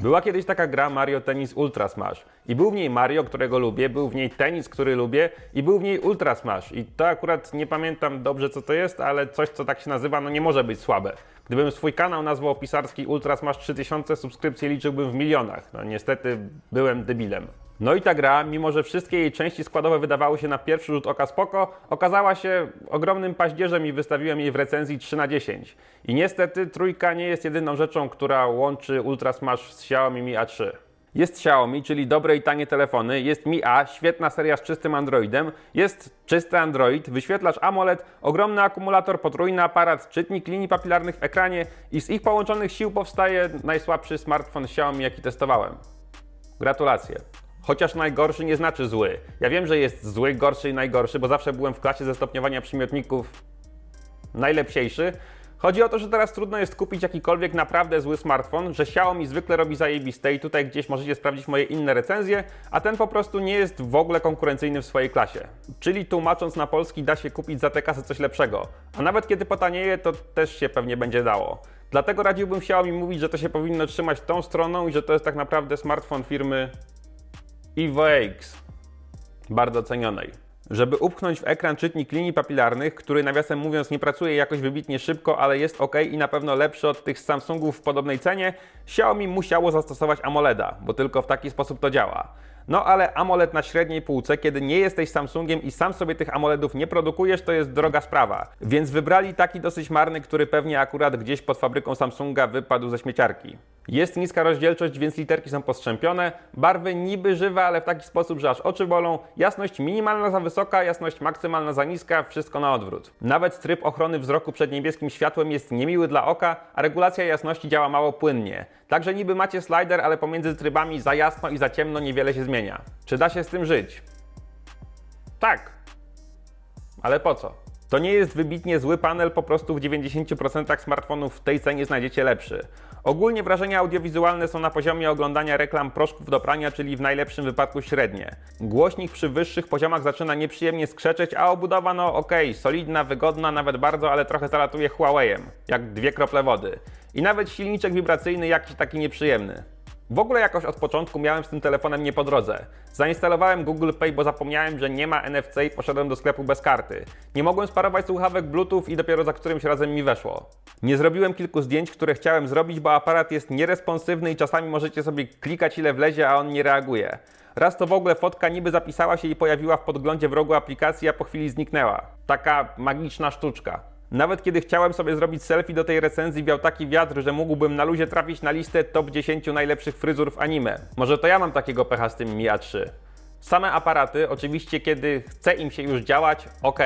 Była kiedyś taka gra Mario Tennis Ultra Smash i był w niej Mario, którego lubię, był w niej tenis, który lubię i był w niej Ultra Smash i to akurat nie pamiętam dobrze co to jest, ale coś co tak się nazywa no nie może być słabe. Gdybym swój kanał nazwał pisarski Ultra Smash 3000 subskrypcji liczyłbym w milionach. No niestety byłem debilem. No i ta gra, mimo że wszystkie jej części składowe wydawały się na pierwszy rzut oka spoko, okazała się ogromnym paździerzem i wystawiłem jej w recenzji 3 na 10. I niestety trójka nie jest jedyną rzeczą, która łączy Ultra Smash z Xiaomi Mi A3. Jest Xiaomi, czyli dobre i tanie telefony, jest Mi A, świetna seria z czystym Androidem, jest czysty Android, wyświetlacz AMOLED, ogromny akumulator, potrójny aparat, czytnik linii papilarnych w ekranie i z ich połączonych sił powstaje najsłabszy smartfon Xiaomi, jaki testowałem. Gratulacje. Chociaż najgorszy nie znaczy zły. Ja wiem, że jest zły, gorszy i najgorszy, bo zawsze byłem w klasie ze stopniowania przymiotników najlepsiejszy. Chodzi o to, że teraz trudno jest kupić jakikolwiek naprawdę zły smartfon, że Xiaomi zwykle robi zajebiste i tutaj gdzieś możecie sprawdzić moje inne recenzje, a ten po prostu nie jest w ogóle konkurencyjny w swojej klasie. Czyli tłumacząc na polski da się kupić za tę kasę coś lepszego. A nawet kiedy potanieje, to też się pewnie będzie dało. Dlatego radziłbym Xiaomi mówić, że to się powinno trzymać tą stroną i że to jest tak naprawdę smartfon firmy Evo X, bardzo cenionej. Żeby upchnąć w ekran czytnik linii papilarnych, który nawiasem mówiąc nie pracuje jakoś wybitnie szybko, ale jest ok i na pewno lepszy od tych z Samsungów w podobnej cenie, Xiaomi musiało zastosować AMOLEDa, bo tylko w taki sposób to działa. No ale AMOLED na średniej półce, kiedy nie jesteś Samsungiem i sam sobie tych AMOLEDów nie produkujesz, to jest droga sprawa. Więc wybrali taki dosyć marny, który pewnie akurat gdzieś pod fabryką Samsunga wypadł ze śmieciarki. Jest niska rozdzielczość, więc literki są postrzępione, barwy niby żywe, ale w taki sposób, że aż oczy bolą, jasność minimalna za wysoka, jasność maksymalna za niska, wszystko na odwrót. Nawet tryb ochrony wzroku przed niebieskim światłem jest niemiły dla oka, a regulacja jasności działa mało płynnie. Także niby macie slider, ale pomiędzy trybami za jasno i za ciemno niewiele się zmienia. Czy da się z tym żyć? Tak. Ale po co? To nie jest wybitnie zły panel, po prostu w 90% smartfonów w tej cenie znajdziecie lepszy. Ogólnie wrażenia audiowizualne są na poziomie oglądania reklam proszków do prania, czyli w najlepszym wypadku średnie. Głośnik przy wyższych poziomach zaczyna nieprzyjemnie skrzeczeć, a obudowa no okej, solidna, wygodna, nawet bardzo, ale trochę zalatuje Huawei'em, jak dwie krople wody. I nawet silniczek wibracyjny jakiś taki nieprzyjemny. W ogóle jakoś od początku miałem z tym telefonem nie po drodze. Zainstalowałem Google Pay, bo zapomniałem, że nie ma NFC i poszedłem do sklepu bez karty. Nie mogłem sparować słuchawek Bluetooth i dopiero za którymś razem mi weszło. Nie zrobiłem kilku zdjęć, które chciałem zrobić, bo aparat jest nieresponsywny i czasami możecie sobie klikać ile wlezie, a on nie reaguje. Raz to w ogóle fotka niby zapisała się i pojawiła w podglądzie w rogu aplikacji, a po chwili zniknęła. Taka magiczna sztuczka. Nawet kiedy chciałem sobie zrobić selfie do tej recenzji, wiał taki wiatr, że mógłbym na luzie trafić na listę top 10 najlepszych fryzur w anime. Może to ja mam takiego pecha z tym Mi A3. Same aparaty, oczywiście kiedy chce im się już działać, ok.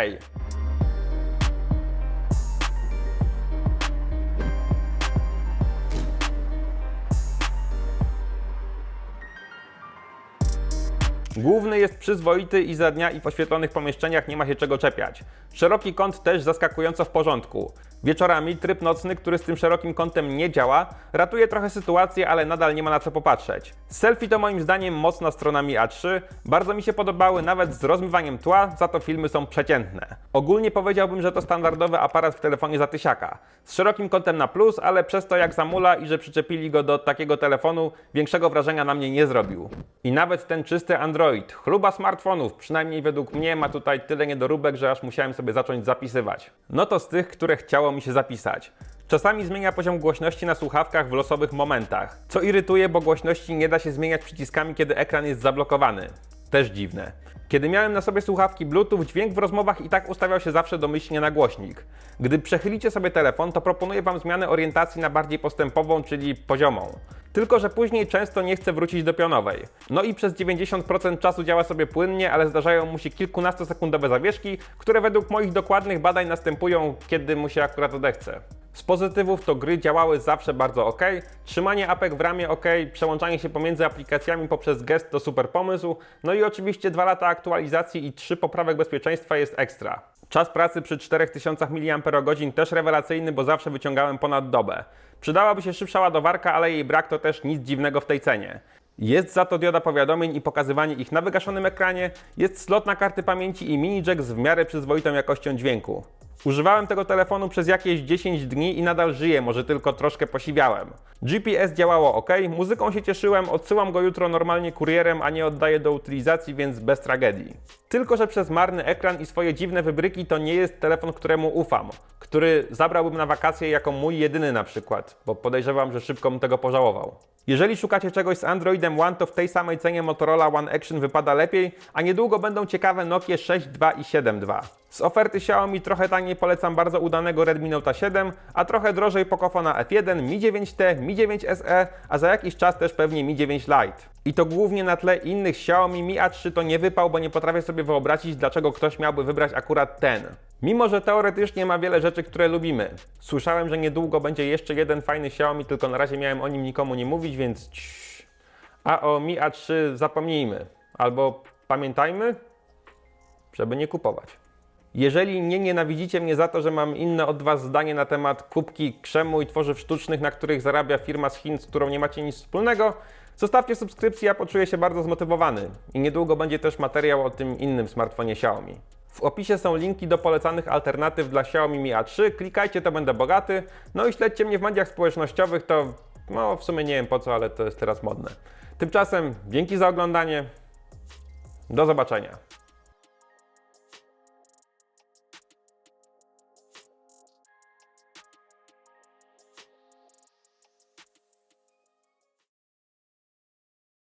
Główny jest przyzwoity i za dnia i w oświetlonych pomieszczeniach nie ma się czego czepiać. Szeroki kąt też zaskakująco w porządku. Wieczorami tryb nocny, który z tym szerokim kątem nie działa, ratuje trochę sytuację, ale nadal nie ma na co popatrzeć. Selfie to moim zdaniem mocna strona Mi A3, bardzo mi się podobały nawet z rozmywaniem tła, za to filmy są przeciętne. Ogólnie powiedziałbym, że to standardowy aparat w telefonie za tysiaka. Z szerokim kątem na plus, ale przez to jak zamula i że przyczepili go do takiego telefonu, większego wrażenia na mnie nie zrobił. I nawet ten czysty Android, chluba smartfonów, przynajmniej według mnie ma tutaj tyle niedoróbek, że aż musiałem sobie zacząć zapisywać. No to z tych, które chciało mi się zapisać. Czasami zmienia poziom głośności na słuchawkach w losowych momentach, co irytuje, bo głośności nie da się zmieniać przyciskami, kiedy ekran jest zablokowany. Też dziwne. Kiedy miałem na sobie słuchawki Bluetooth, dźwięk w rozmowach i tak ustawiał się zawsze domyślnie na głośnik. Gdy przechylicie sobie telefon, to proponuję Wam zmianę orientacji na bardziej postępową, czyli poziomą. Tylko, że później często nie chce wrócić do pionowej. No i przez 90% czasu działa sobie płynnie, ale zdarzają mu się kilkunastosekundowe zawieszki, które według moich dokładnych badań następują, kiedy mu się akurat odechce. Z pozytywów to gry działały zawsze bardzo ok, trzymanie apek w ramie ok, przełączanie się pomiędzy aplikacjami poprzez gest to super pomysł, no i oczywiście 2 lata aktualizacji i 3 poprawek bezpieczeństwa jest ekstra. Czas pracy przy 4000 mAh też rewelacyjny, bo zawsze wyciągałem ponad dobę. Przydałaby się szybsza ładowarka, ale jej brak to też nic dziwnego w tej cenie. Jest za to dioda powiadomień i pokazywanie ich na wygaszonym ekranie, jest slot na karty pamięci i mini jack z w miarę przyzwoitą jakością dźwięku. Używałem tego telefonu przez jakieś 10 dni i nadal żyję, może tylko troszkę posiwiałem. GPS działało ok, muzyką się cieszyłem, odsyłam go jutro normalnie kurierem, a nie oddaję do utylizacji, więc bez tragedii. Tylko, że przez marny ekran i swoje dziwne wybryki to nie jest telefon, któremu ufam, który zabrałbym na wakacje jako mój jedyny na przykład, bo podejrzewam, że szybko bym tego pożałował. Jeżeli szukacie czegoś z Androidem One, to w tej samej cenie Motorola One Action wypada lepiej, a niedługo będą ciekawe Nokie 6.2 i 7.2. Z oferty Xiaomi trochę taniej polecam bardzo udanego Redmi Note 7, a trochę drożej Pocofona F1, Mi 9T, Mi 9 SE, a za jakiś czas też pewnie Mi 9 Lite. I to głównie na tle innych Xiaomi Mi A3 to nie wypał, bo nie potrafię sobie wyobrazić, dlaczego ktoś miałby wybrać akurat ten. Mimo, że teoretycznie ma wiele rzeczy, które lubimy. Słyszałem, że niedługo będzie jeszcze jeden fajny Xiaomi, tylko na razie miałem o nim nikomu nie mówić, więc. A o Mi A3 zapomnijmy. Albo pamiętajmy, żeby nie kupować. Jeżeli nie nienawidzicie mnie za to, że mam inne od Was zdanie na temat kubki krzemu i tworzyw sztucznych, na których zarabia firma z Chin, z którą nie macie nic wspólnego, zostawcie subskrypcję, ja poczuję się bardzo zmotywowany. I niedługo będzie też materiał o tym innym smartfonie Xiaomi. W opisie są linki do polecanych alternatyw dla Xiaomi Mi A3, klikajcie, to będę bogaty. No i śledźcie mnie w mediach społecznościowych, to no w sumie nie wiem po co, ale to jest teraz modne. Tymczasem dzięki za oglądanie, do zobaczenia.